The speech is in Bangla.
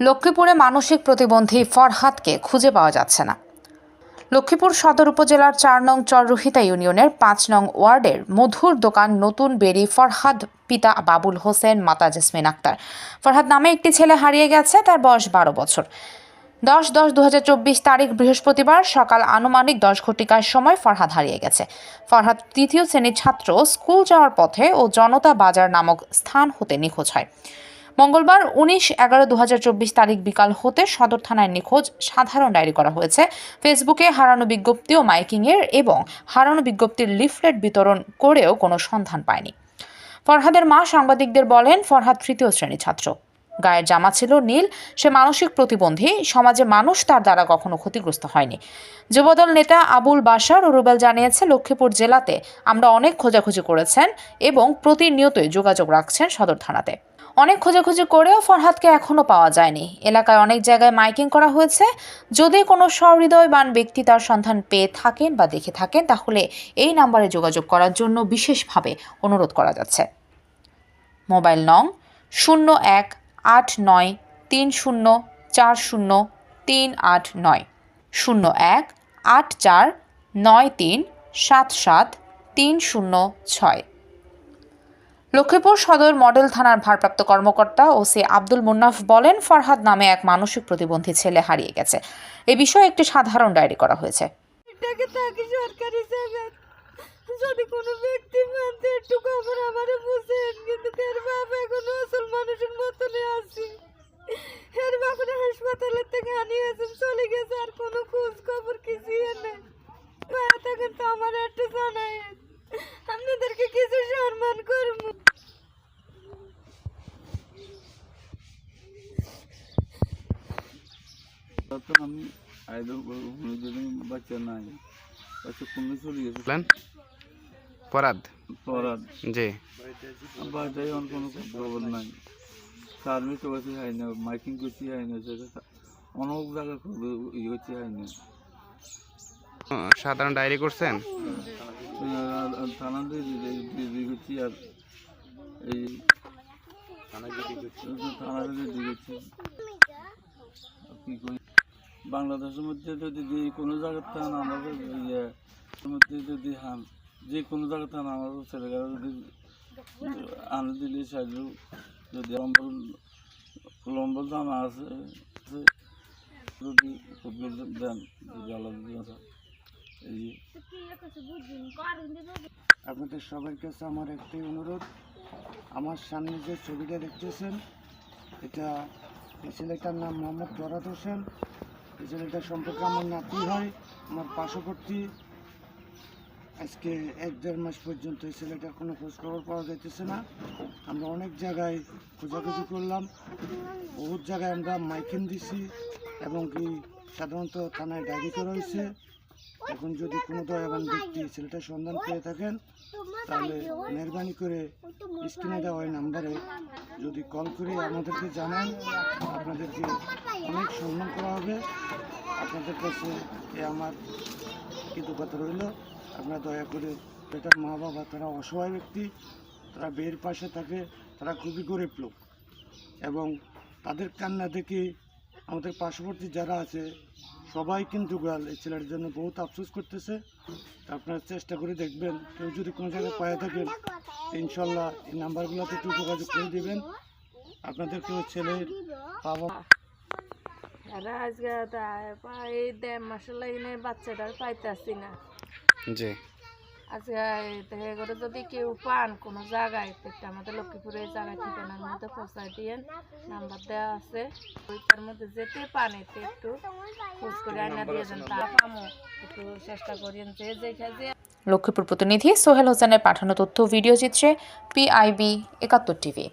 লক্ষ্মীপুরে মানসিক প্রতিবন্ধী ফরহাদকে খুঁজে পাওয়া যাচ্ছে না। লক্ষ্মীপুর সদর উপজেলার চার নং চররুহিতা ইউনিয়নের পাঁচ নং ওয়ার্ডের মধুর দোকান নতুন বেরি ফরহাদ, পিতা বাবুল হোসেন, মাতা জেসমিন আক্তার। ফরহাদ নামে একটি ছেলে হারিয়ে গেছে, তার বয়স বারো বছর। দশ দশ দু তারিখ বৃহস্পতিবার সকাল আনুমানিক দশ ঘটিকার সময় ফরহাদ হারিয়ে গেছে। ফরহাদ তৃতীয় শ্রেণির ছাত্র, স্কুল যাওয়ার পথে ও জনতা বাজার নামক স্থান হতে নিখোঁজ হয়। মঙ্গলবার উনিশ এগারো দু তারিখ বিকাল হতে সদর থানায় নিখোঁজ সাধারণ ডায়েরি করা হয়েছে। ফেসবুকে হারানো বিজ্ঞপ্তি ও মাইকিংয়ের এবং হারানো বিজ্ঞপ্তির লিফলেট বিতরণ করেও কোনো সন্ধান পায়নি। ফরহাদের মা সাংবাদিকদের বলেন, ফরহাদ তৃতীয় শ্রেণির ছাত্র। গায়ের জামা ছিল নীল, সে মানসিক প্রতিবন্ধী, সমাজে মানুষ তার দ্বারা কখনো ক্ষতিগ্রস্ত হয়নি। যুবদল নেতা আবুল বাশার ও রুবেল জানিয়েছে, লক্ষ্মীপুর জেলাতে আমরা অনেক খোঁজাখুঁজি করেছেন এবং প্রতিনিয়তই যোগাযোগ রাখছেন সদর থানাতে। অনেক খোঁজাখুঁজি করেও ফরহাদকে এখনও পাওয়া যায়নি। এলাকায় অনেক জায়গায় মাইকিং করা হয়েছে। যদি কোনো সহৃদয়বান ব্যক্তি তার সন্ধান পেয়ে থাকেন বা দেখে থাকেন, তাহলে এই নাম্বারে যোগাযোগ করার জন্য বিশেষভাবে অনুরোধ করা যাচ্ছে। মোবাইল নং শূন্য এক আট নয় তিন শূন্য চার শূন্য তিন আট নয়। শূন্য এক আট চার নয় তিন সাত সাত তিন শূন্য ছয়। লক্ষ্মীপুর সদর মডেল থানার ভারপ্রাপ্ত কর্মকর্তা ওসি আব্দুল মুন্নাফ বলেন, ফরহাদ নামে এক মানসিক প্রতিবন্ধী ছেলে হারিয়ে গেছে। এ বিষয়ে একটি সাধারণ ডায়েরি করা হয়েছে। যদি কোনো একটু খবর বুঝেন। কিন্তু এখনও মানুষের হাসপাতালের থেকে চলে আর কোনো খোঁজ খবর নেই। আমার একটু জানাই আপনাদেরকে কিছু সম্মান করব। আমি আইডল যদি বাচ্চা নাই। বাচ্চা কমে চলে গেছে? বলেন পরাদ পড়ার জি। বাড়িতে কোনো খবর নাই। সার্মি তো কাছে হয় না মাইকিং করছি হয় না অনেক জায়গায় খবর ইয়ে করছি হয় না। সাধারণ ডায়েরি করছেন? থানা দিয়ে করছি আর এই থানাতে দিয়ে করছি কি করি বাংলাদেশের মধ্যে যদি কোনো জায়গার থান আমাদের ইয়ে মধ্যে যদি হান যে কোনো জায়গার থান আমাদের ছেলেরা যদি আনে দিলে সাহায্য যদি লম্বর লম্বর জানা আছে যদি দেন যদি। এই আপনাদের সবার কাছে আমার একটাই অনুরোধ। আমার সামনে যে ছবিটা দেখতেছেন, এটা এই ছেলেটার নাম মোহাম্মদ ফরাদ হোসেন। এই ছেলেটার সম্পর্কে আমার নাতি হয়, আমার পার্শ্ববর্তী। আজকে এক দেড় মাস পর্যন্ত এই ছেলেটার কোনো খোঁজখবর পাওয়া যাইতেছে না। আমরা অনেক জায়গায় খোঁজাখুঁজি করলাম। বহুত জায়গায় আমরা মাইকিং দিছি এবং কি সাধারণত থানায় ডায়েরি করা হয়েছে। এখন যদি কোনো দয়াবান ব্যক্তি ছেলেটার সন্ধান পেয়ে থাকেন, তাহলে মেহরবানি করে স্ক্রিনে দেওয়া ওই নাম্বারে যদি কল করে আমাদেরকে জানান, আপনাদেরকে অনেক সম্মান করা হবে। আপনাদের কাছে এ আমার কৃতজ্ঞতা রইল। আপনারা দয়া করে বেটার মা বাবা, তারা অসহায় ব্যক্তি, তারা বের পাশে থাকে, তারা খুবই গরিব লোক এবং তাদের কান্না দেখে আমাদের পার্শ্ববর্তী যারা আছে সবাই কিন্তু গাল এই ছেলের জন্য বহুত আফসোস করতেছে। তা আপনারা চেষ্টা করে দেখবেন কেউ যদি কোনো জায়গায় পায়ে থাকেন ইনশাল্লাহ এই নাম্বারগুলোতে একটু যোগাযোগ করে দেবেন। আপনাদের কেউ ছেলের বাবা আর আজকে তা- এই দেড় মাসের লাগে বাচ্চাটার পাইতেছি না। জি। আজকে করে যদি কেউ পান কোনো জায়গায়, তো আমাদের লক্ষ্মীপুরের জায়গায় ঠিকানার মধ্যে পৌঁছায় দিয়েন। নাম্বার দেওয়া আছে। ওইটার মধ্যে যেতে পান, এতে একটু খোঁজ করে আইনা দিয়ে দেন। তা পামো একটু চেষ্টা করেন যে যেখানে যে লক্ষ্মীপুর প্রতিনিধি সোহেল হোসেনের পাঠানো তথ্য ভিডিও চিত্রে পিআইবি একাত্তর টিভি।